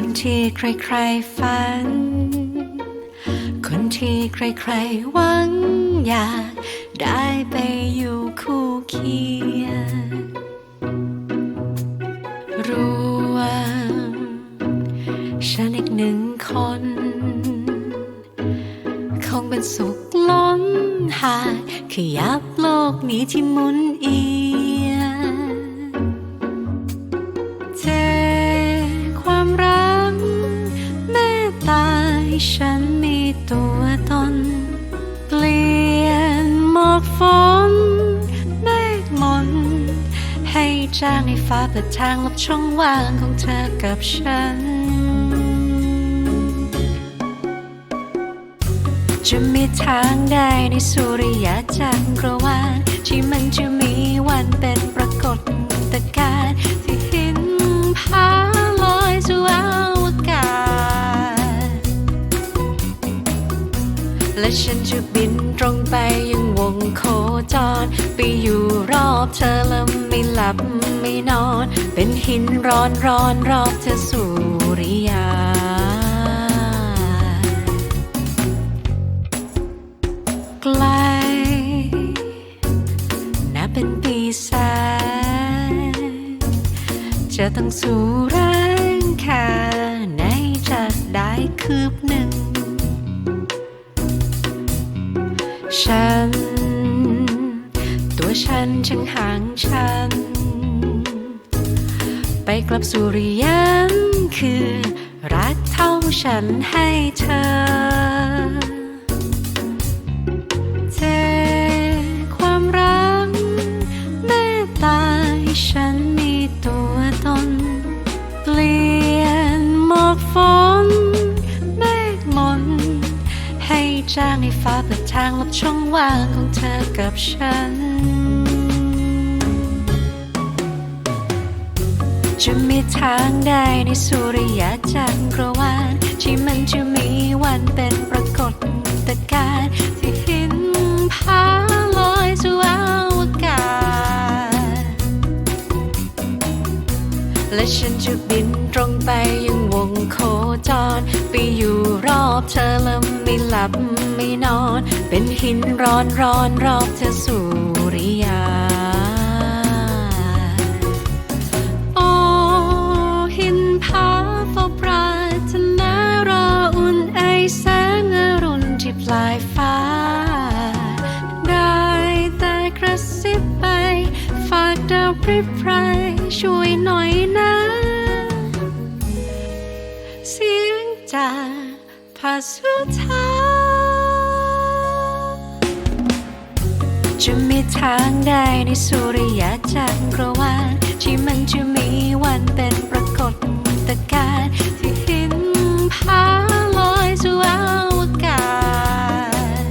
คนที่ใครๆฝัน คนที่ใครๆหวังอยากได้ไปอยู่คู่เคียงรู้ว่าฉันอีกหนึ่งคน คงเป็นสุขล้นหากขยับโลกนี้ที่หมุนอีายฉันมีตัวตน เปลี่ยนหมอกฝนเมฆมน ให้จางในฟ้าเปิดทางลบช่องว่างของเธอกับฉัน จะมีทางใดในสุริยะจักรวาลที่มันจะมีวันเป็น และฉันจะบินตรงไปยังวงโคจร ไปอยู่รอบเธอและไม่หลับไม่นอน เป็นหินร้อนร้อนรอบเธอสุริยาไกลนับเป็นปีแสนจะต้องสู้แรงแค่ไหนจะได้คืบหนึ่ง ฉัน ตัวฉันช่างห่างฉัน ไปกลับสุริยันคือ รักเท่าฉันให้เธอ จ้างให้ฟ้าเปิดทางลบช่องว่างของเธอกับฉัน จะมีทางใดในสุริยะจักรวาลที่มันจะมีวันเป็นปรากฏ และฉันจะบินตรงไปยังวงโคจร ไปอยู่รอบเธอและไม่หลับไม่นอน เป็นหินร้อนร้อนรอบเธอสุริยา โอ้หินผาเฝ้าปรารถนารออุ่นไอแสงอรุณที่ปลายฟ้า ได้แต่กระซิบไป ฝากดาวพริบไพรช่วย จากพาสุธาจะมีทางใดในสุริยะจักรวาลที่มันจะมีวันเป็นปรากฏการณ์ที่ห็นพาลอยสู่อวกาศ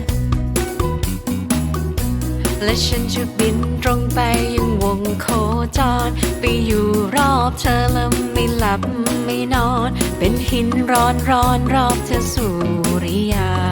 และฉันจะบินตรงไปยังวงโคจร ไปอยู่รอบเธอและไม่หลับไม่นอน อินร้อนร้อนรอบเธอสุริยา